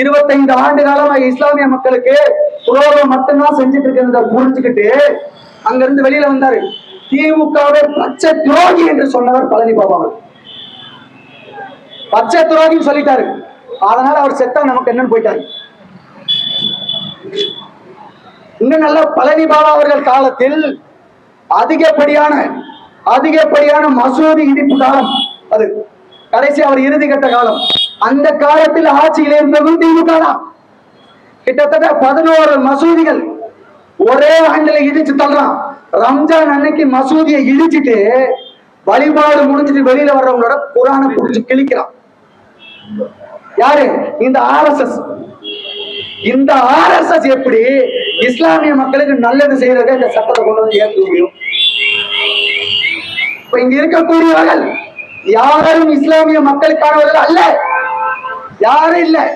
இருபத்தைந்து ஆண்டு காலமா இஸ்லாமிய மக்களுக்கு துரோகம் மட்டும்தான் செஞ்சுட்டு இருக்கிறத புரிஞ்சுக்கிட்டு அங்க இருந்து வெளியில வந்தாரு. திமுகவை பச்சை துரோகி என்று சொன்னவர் பழனி பாபா அவர் பச்சை துரோகின்னு சொல்லிட்டாரு. அதனால அவர் செத்தா நமக்கு என்னன்னு போயிட்டாரு. இன்னும் நல்ல பழனி பாபா அவர்கள் காலத்தில் அதிகப்படியான அதிகப்படியான மசூதி இடிப்பு காலம் அது. கடைசி அவர் இறுதி கட்ட காலம். அந்த காலத்தில் ஆட்சியில் இருந்ததும் திமுக தான். கிட்டத்தட்ட பதினோரு மசூதிகள் ஒரே ஆண்டுல இடிச்சு தள்ளுறான். ரம்ஜான் அன்னைக்கு மசூதியை இடிச்சிட்டு வழிபாடு முடிஞ்சிட்டு வெளியில வர்றவங்களோட குரான புடிச்சு கிழிக்கிறான். யாரு? இந்த ஆர்எஸ்எஸ் இந்த ஆர்எஸ்எஸ் எப்படி இஸ்லாமிய மக்களுக்கு நல்லது செய்யறத இந்த சட்டத்தை கொண்டு வந்து ஏற்க முடியும்? இப்ப இங்க இருக்கக்கூடியவர்கள் யாரும் இஸ்லாமிய மக்களுக்கானவர்கள் அல்ல. யாரும் இல்லை.